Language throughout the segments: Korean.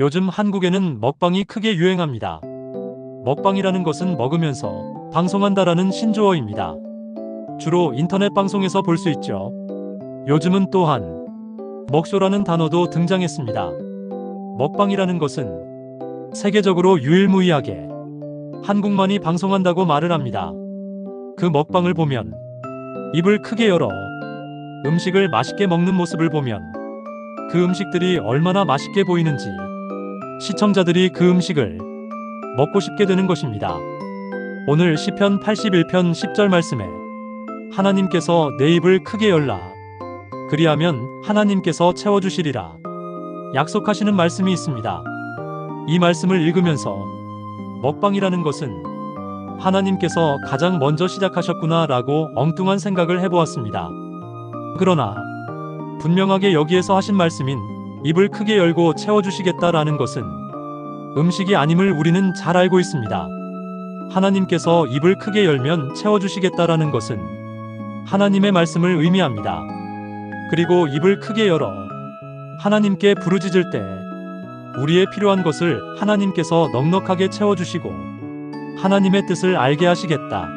요즘 한국에는 먹방이 크게 유행합니다. 먹방이라는 것은 먹으면서 방송한다라는 신조어입니다. 주로 인터넷 방송에서 볼 수 있죠. 요즘은 또한 먹쇼라는 단어도 등장했습니다. 먹방이라는 것은 세계적으로 유일무이하게 한국만이 방송한다고 말을 합니다. 그 먹방을 보면 입을 크게 열어 음식을 맛있게 먹는 모습을 보면 그 음식들이 얼마나 맛있게 보이는지 시청자들이 그 음식을 먹고 싶게 되는 것입니다. 오늘 시편 81편 10절 말씀에 하나님께서 내 입을 크게 열라 그리하면 하나님께서 채워 주시리라 약속하시는 말씀이 있습니다. 이 말씀을 읽으면서 먹방이라는 것은 하나님께서 가장 먼저 시작하셨구나 라고 엉뚱한 생각을 해보았습니다. 그러나 분명하게 여기에서 하신 말씀인 입을 크게 열고 채워주시겠다라는 것은 음식이 아님을 우리는 잘 알고 있습니다. 하나님께서 입을 크게 열면 채워주시겠다라는 것은 하나님의 말씀을 의미합니다. 그리고 입을 크게 열어 하나님께 부르짖을 때 우리의 필요한 것을 하나님께서 넉넉하게 채워주시고 하나님의 뜻을 알게 하시겠다.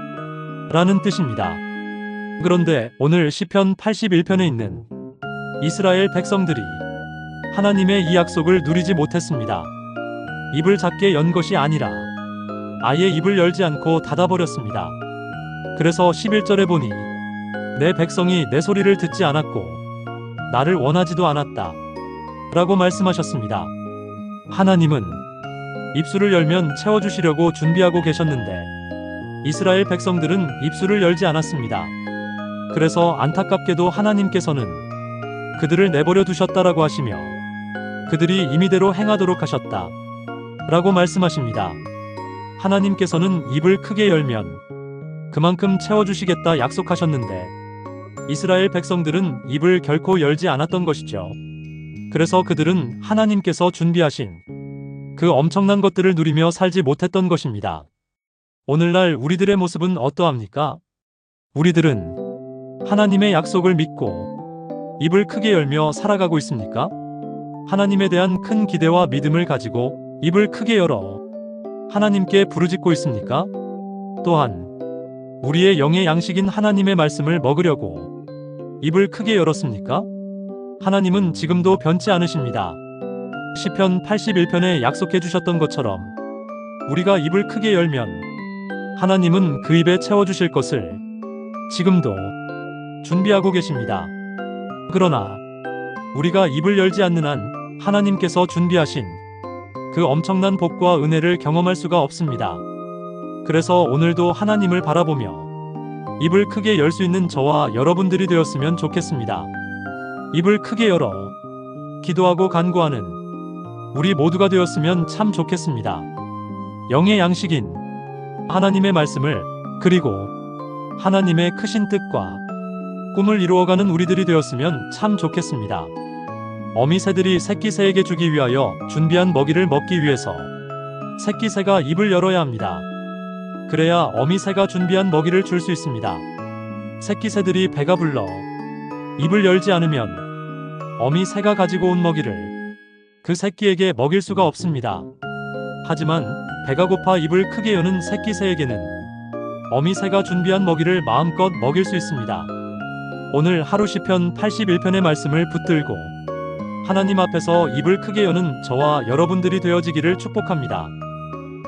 라는 뜻입니다. 그런데 오늘 시편 81편에 있는 이스라엘 백성들이 하나님의 이 약속을 누리지 못했습니다. 입을 작게 연 것이 아니라 아예 입을 열지 않고 닫아버렸습니다. 그래서 11절에 보니 내 백성이 내 소리를 듣지 않았고 나를 원하지도 않았다. 라고 말씀하셨습니다. 하나님은 입술을 열면 채워주시려고 준비하고 계셨는데 이스라엘 백성들은 입술을 열지 않았습니다. 그래서 안타깝게도 하나님께서는 그들을 내버려 두셨다라고 하시며 그들이 임의대로 행하도록 하셨다. 라고 말씀하십니다. 하나님께서는 입을 크게 열면 그만큼 채워주시겠다 약속하셨는데 이스라엘 백성들은 입을 결코 열지 않았던 것이죠. 그래서 그들은 하나님께서 준비하신 그 엄청난 것들을 누리며 살지 못했던 것입니다. 오늘날 우리들의 모습은 어떠합니까? 우리들은 하나님의 약속을 믿고 입을 크게 열며 살아가고 있습니까? 하나님에 대한 큰 기대와 믿음을 가지고 입을 크게 열어 하나님께 부르짖고 있습니까? 또한 우리의 영의 양식인 하나님의 말씀을 먹으려고 입을 크게 열었습니까? 하나님은 지금도 변치 않으십니다. 시편 81편에 약속해 주셨던 것처럼 우리가 입을 크게 열면 하나님은 그 입에 채워 주실 것을 지금도 준비하고 계십니다. 그러나 우리가 입을 열지 않는 한 하나님께서 준비하신 그 엄청난 복과 은혜를 경험할 수가 없습니다. 그래서 오늘도 하나님을 바라보며 입을 크게 열 수 있는 저와 여러분들이 되었으면 좋겠습니다. 입을 크게 열어 기도하고 간구하는 우리 모두가 되었으면 참 좋겠습니다. 영의 양식인 하나님의 말씀을 그리고 하나님의 크신 뜻과 꿈을 이루어가는 우리들이 되었으면 참 좋겠습니다. 어미 새들이 새끼 새에게 주기 위하여 준비한 먹이를 먹기 위해서 새끼 새가 입을 열어야 합니다. 그래야 어미 새가 준비한 먹이를 줄 수 있습니다. 새끼 새들이 배가 불러 입을 열지 않으면 어미 새가 가지고 온 먹이를 그 새끼에게 먹일 수가 없습니다. 하지만 배가 고파 입을 크게 여는 새끼 새에게는 어미 새가 준비한 먹이를 마음껏 먹일 수 있습니다. 오늘 하루 시편 81편의 말씀을 붙들고 하나님 앞에서 입을 크게 여는 저와 여러분들이 되어지기를 축복합니다.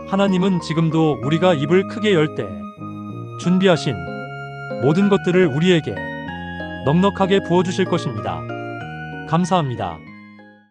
하나님은 지금도 우리가 입을 크게 열 때 준비하신 모든 것들을 우리에게 넉넉하게 부어주실 것입니다. 감사합니다.